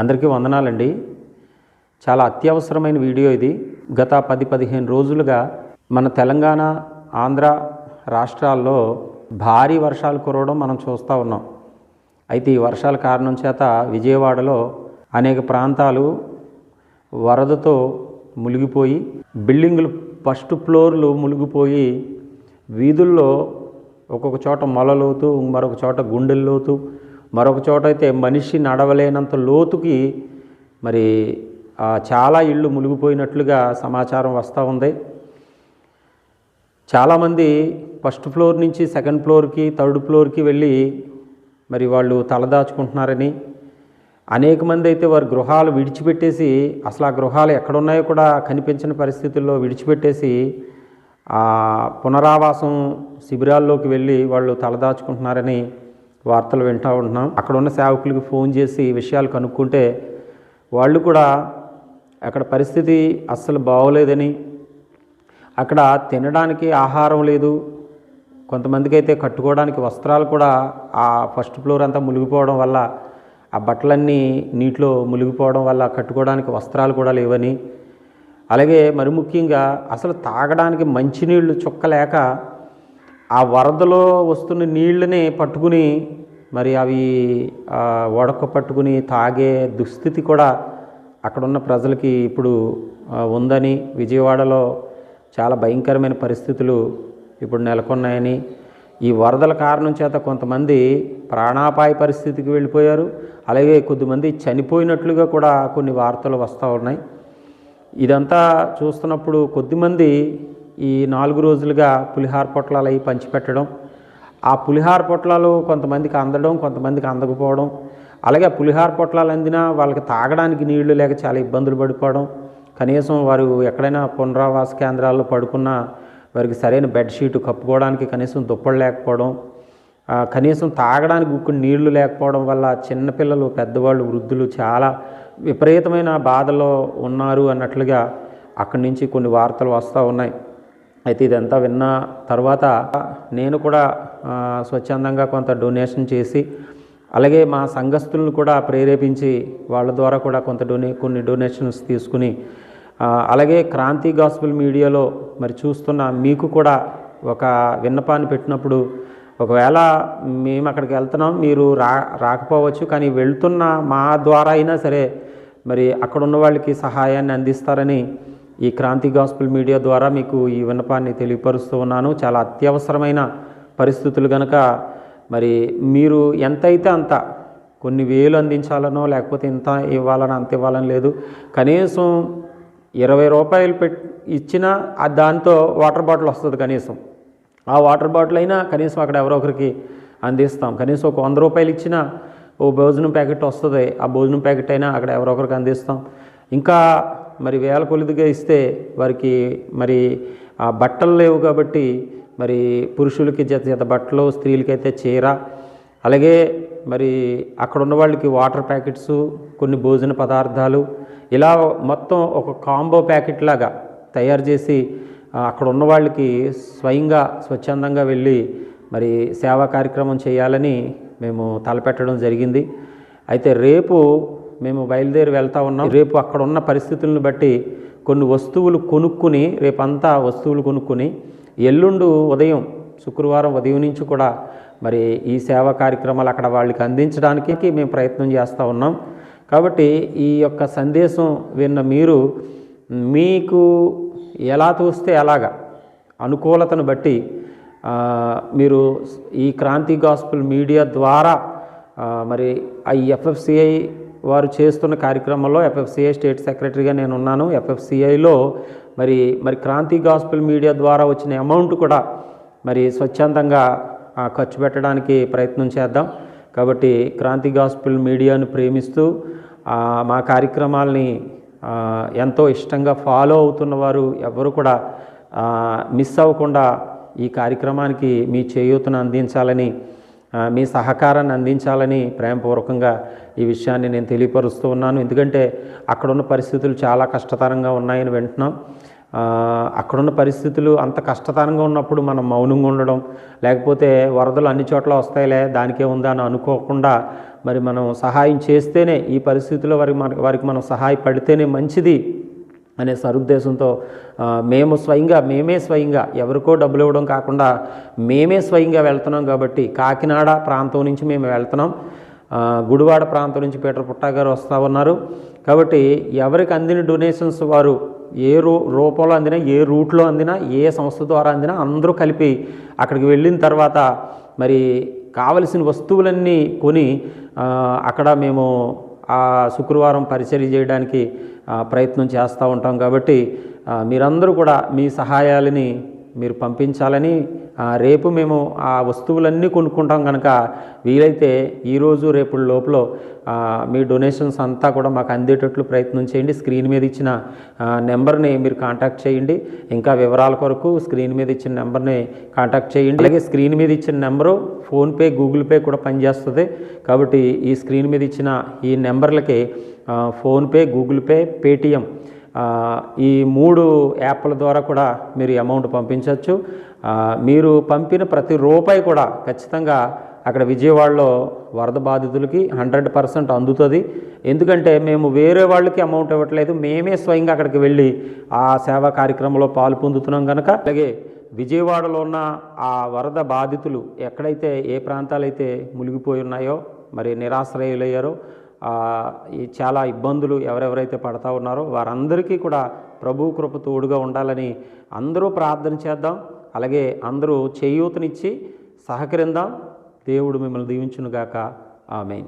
అందరికీ వందనాలండి. చాలా అత్యవసరమైన వీడియో ఇది. గత పది పదిహేను రోజులుగా మన తెలంగాణ ఆంధ్ర రాష్ట్రాల్లో భారీ వర్షాలు కురవడం మనం చూస్తూ ఉన్నాం. అయితే ఈ వర్షాల కారణం చేత విజయవాడలో అనేక ప్రాంతాలు వరదతో మునిగిపోయి బిల్డింగులు ఫస్ట్ ఫ్లోర్లు మునిగిపోయి వీధుల్లో ఒక్కొక్క చోట మొలలోతు మరొక చోట గుండెల్లోతు మరొక చోట అయితే మనిషి నడవలేనంత లోతుకి మరి చాలా ఇళ్ళు మునిగిపోయినట్లుగా సమాచారం వస్తూ ఉంది. చాలామంది ఫస్ట్ ఫ్లోర్ నుంచి సెకండ్ ఫ్లోర్కి థర్డ్ ఫ్లోర్కి వెళ్ళి మరి వాళ్ళు తలదాచుకుంటున్నారని. అనేక మంది అయితే వారి గృహాలు విడిచిపెట్టేసి అసలు ఆ గృహాలు ఎక్కడున్నాయో కూడా కనిపించిన పరిస్థితుల్లో విడిచిపెట్టేసి ఆ పునరావాసం శిబిరాల్లోకి వెళ్ళి వాళ్ళు తలదాచుకుంటున్నారని వార్తలు వింటూ ఉంటున్నాం. అక్కడ ఉన్న సేవకులకి ఫోన్ చేసి ఈ విషయాలు కనుక్కుంటే వాళ్ళు కూడా అక్కడ పరిస్థితి అస్సలు బాగోలేదని అక్కడ తినడానికి ఆహారం లేదు కొంతమందికి అయితే కట్టుకోవడానికి వస్త్రాలు కూడా ఆ ఫస్ట్ ఫ్లోర్ అంతా మునిగిపోవడం వల్ల ఆ బట్టలన్నీ నీటిలో మునిగిపోవడం వల్ల కట్టుకోవడానికి వస్త్రాలు కూడా లేవని. అలాగే మరి ముఖ్యంగా అసలు తాగడానికి మంచినీళ్ళు చుక్కలేక ఆ వరదలో వస్తున్న నీళ్ళని పట్టుకుని మరి అవి ఆ, వడక పట్టుకుని తాగే దుస్థితి కూడా అక్కడున్న ప్రజలకి ఇప్పుడు ఉందని విజయవాడలో చాలా భయంకరమైన పరిస్థితులు ఇప్పుడు నెలకొన్నాయని ఈ వరదల కారణం చేత కొంతమంది ప్రాణాపాయ పరిస్థితికి వెళ్ళిపోయారు. అలాగే కొద్దిమంది చనిపోయినట్లుగా కూడా కొన్ని వార్తలు వస్తూ ఉన్నాయి. ఇదంతా చూస్తున్నప్పుడు కొద్దిమంది ఈ నాలుగు రోజులుగా పులిహార పొట్లాలు అవి పంచిపెట్టడం ఆ పులిహార పొట్లాలు కొంతమందికి అందడం కొంతమందికి అందకపోవడం అలాగే ఆ పులిహార పొట్లాలు అందినా వాళ్ళకి తాగడానికి నీళ్ళు లేక చాలా ఇబ్బందులు పడిపోవడం కనీసం వారు ఎక్కడైనా పునరావాస కేంద్రాల్లో పడుకున్నా వారికి సరైన బెడ్షీట్ కప్పుకోవడానికి కనీసం దుప్పలు లేకపోవడం కనీసం తాగడానికి ఉక్కు నీళ్ళు లేకపోవడం వల్ల చిన్నపిల్లలు పెద్దవాళ్ళు వృద్ధులు చాలా విపరీతమైన బాధలో ఉన్నారు అన్నట్లుగా అక్కడి నుంచి కొన్ని వార్తలు వస్తూ ఉన్నాయి. అయితే ఇదంతా విన్న తర్వాత నేను కూడా స్వచ్ఛందంగా కొంత డొనేషన్ చేసి అలాగే మా సంఘస్థులను కూడా ప్రేరేపించి వాళ్ళ ద్వారా కూడా కొంత డొనే కొన్ని డొనేషన్స్ తీసుకుని అలాగే క్రాంతి గాస్పుల్ మీడియాలో మరి చూస్తున్న మీకు కూడా ఒక విన్నపాన్ని పెట్టినప్పుడు ఒకవేళ మేము అక్కడికి వెళ్తున్నాం మీరు రా రాకపోవచ్చు కానీ వెళ్తున్న మా ద్వారా అయినా సరే మరి అక్కడ ఉన్న వాళ్ళకి సహాయాన్ని అందిస్తారని ఈ క్రాంతి గాస్పుల్ మీడియా ద్వారా మీకు ఈ విన్నపాన్ని తెలియపరుస్తూ ఉన్నాను. చాలా అత్యవసరమైన పరిస్థితులు కనుక మరి మీరు ఎంతైతే అంత కొన్ని వేలు అందించాలనో లేకపోతే ఇంత ఇవ్వాలని అంత ఇవ్వాలని లేదు కనీసం ఇరవై రూపాయలు పెట్ ఇచ్చినా దాంతో వాటర్ బాటిల్ వస్తుంది కనీసం. ఆ వాటర్ బాటిల్ అయినా కనీసం అక్కడ ఎవరో ఒకరికి అందిస్తాం. కనీసం ఒక వంద రూపాయలు ఇచ్చినా ఓ భోజనం ప్యాకెట్ వస్తుంది ఆ భోజనం ప్యాకెట్ అయినా అక్కడ ఎవరో ఒకరికి అందిస్తాం. ఇంకా మరి వేల కొలిదిగా ఇస్తే వారికి మరి ఆ బట్టలు లేవు కాబట్టి మరి పురుషులకి జత జత బట్టలు స్త్రీలకైతే చీర. అలాగే మరి అక్కడ ఉన్న వాళ్ళకి వాటర్ ప్యాకెట్స్ కొన్ని భోజన పదార్థాలు. ఇలా మొత్తం ఒక కాంబో ప్యాకెట్ లాగా తయారు చేసి అక్కడ ఉన్న వాళ్ళకి స్వయంగా స్వచ్ఛందంగా వెళ్ళి మరి సేవా కార్యక్రమం చేయాలని మేము తలపెట్టడం జరిగింది. అయితే రేపు మేము బయలుదేరి వెళ్తా ఉన్నాం. రేపు అక్కడ ఉన్న పరిస్థితులను బట్టి కొన్ని వస్తువులు కొనుక్కుని రేపంతా వస్తువులు కొనుక్కుని ఎల్లుండు ఉదయం శుక్రవారం ఉదయం నుంచి కూడా మరి ఈ సేవా కార్యక్రమాలు అక్కడ వాళ్ళకి అందించడానికి మేము ప్రయత్నం చేస్తూ ఉన్నాం. కాబట్టి ఈ యొక్క సందేశం విన్న మీరు మీకు ఎలా చూస్తే అలాగా అనుకూలతను బట్టి మీరు ఈ క్రాంతి గాస్పుల్ మీడియా ద్వారా మరి ఈ ఎఫ్ఎఫ్సిఐ వారు చేస్తున్న కార్యక్రమంలో ఎఫ్ఎఫ్సిఐ స్టేట్ సెక్రటరీగా నేను ఉన్నాను. ఎఫ్ఎఫ్సిఐలో మరి మరి క్రాంతి గాస్పుల్ మీడియా ద్వారా వచ్చిన అమౌంట్ కూడా మరి స్వచ్ఛందంగా ఖర్చు పెట్టడానికి ప్రయత్నం చేద్దాం. కాబట్టి క్రాంతి గాస్పుల్ మీడియాను ప్రేమిస్తూ మా కార్యక్రమాల్ని ఎంతో ఇష్టంగా ఫాలో అవుతున్న వారు ఎవరు కూడా మిస్ అవ్వకుండా ఈ కార్యక్రమానికి మీ చేయూతను అందించాలని మీ సహకారాన్ని అందించాలని ప్రేమపూర్వకంగా ఈ విషయాన్ని నేను తెలియపరుస్తూ ఉన్నాను. ఎందుకంటే అక్కడున్న పరిస్థితులు చాలా కష్టతరంగా ఉన్నాయని వింటున్నాం. అక్కడున్న పరిస్థితులు అంత కష్టతరంగా ఉన్నప్పుడు మనం మౌనంగా ఉండడం లేకపోతే వరదలు అన్ని చోట్ల వస్తాయిలే దానికే ఉందా అని అనుకోకుండా మరి మనం సహాయం చేస్తేనే ఈ పరిస్థితిలో వారికి మన వారికి మనం సహాయపడితేనే మంచిది. అనే సరుద్దేశంతో మేము స్వయంగా మేమే స్వయంగా ఎవరికో డబ్బులు ఇవ్వడం కాకుండా మేమే స్వయంగా వెళ్తున్నాం కాబట్టి కాకినాడ ప్రాంతం నుంచి మేము వెళ్తున్నాం. గుడివాడ ప్రాంతం నుంచి పీటర్ పుట్టా గారు వస్తూ ఉన్నారు. కాబట్టి ఎవరికి అందిన డొనేషన్స్ వారు ఏ రూ రూపంలో అందినా ఏ రూట్లో అందినా ఏ సంస్థ ద్వారా అందినా అందరూ కలిపి అక్కడికి వెళ్ళిన తర్వాత మరి కావలసిన వస్తువులన్నీ కొని అక్కడ మేము ఆ శుక్రవారం పరిచర్య చేయడానికి ప్రయత్నం చేస్తూ ఉంటాం కాబట్టి మీరందరూ కూడా మీ సహాయాలని మీరు పంపించాలని రేపు మేము ఆ వస్తువులన్నీ కొనుక్కుంటాం కనుక వీలైతే ఈరోజు రేపు లోపల మీ డొనేషన్స్ అంతా కూడా మాకు అందేటట్లు ప్రయత్నం చేయండి. స్క్రీన్ మీద ఇచ్చిన నెంబర్ని మీరు కాంటాక్ట్ చేయండి. ఇంకా వివరాల కొరకు స్క్రీన్ మీద ఇచ్చిన నెంబర్ని కాంటాక్ట్ చేయండి. అలాగే స్క్రీన్ మీద ఇచ్చిన నెంబరు ఫోన్పే గూగుల్ పే కూడా పనిచేస్తుంది. కాబట్టి ఈ స్క్రీన్ మీద ఇచ్చిన ఈ నెంబర్లకి ఫోన్పే గూగుల్ పే పేటిఎం. ఈ మూడు యాప్ల ద్వారా కూడా మీరు అమౌంట్ పంపించవచ్చు మీరు పంపిన ప్రతి రూపాయి కూడా ఖచ్చితంగా అక్కడ విజయవాడలో వరద బాధితులకి హండ్రెడ్ పర్సెంట్ అందుతుంది. ఎందుకంటే మేము వేరే వాళ్ళకి అమౌంట్ ఇవ్వట్లేదు. మేమే స్వయంగా అక్కడికి వెళ్ళి ఆ సేవా కార్యక్రమంలో పాలు పొందుతున్నాం కనుక అలాగే విజయవాడలో ఉన్న ఆ వరద బాధితులు ఎక్కడైతే ఏ ప్రాంతాలైతే మునిగిపోయి ఉన్నాయో మరి నిరాశ్రయులయ్యారో చాలా ఇబ్బందులు ఎవరెవరైతే పడతా ఉన్నారో వారందరికీ కూడా ప్రభు కృప తోడుగా ఉండాలని అందరూ ప్రార్థన చేద్దాం. అలాగే అందరూ చేయూతనిచ్చి సహకరిందాం. దేవుడు మిమ్మల్ని దీవించునుగాక. ఆమెన్.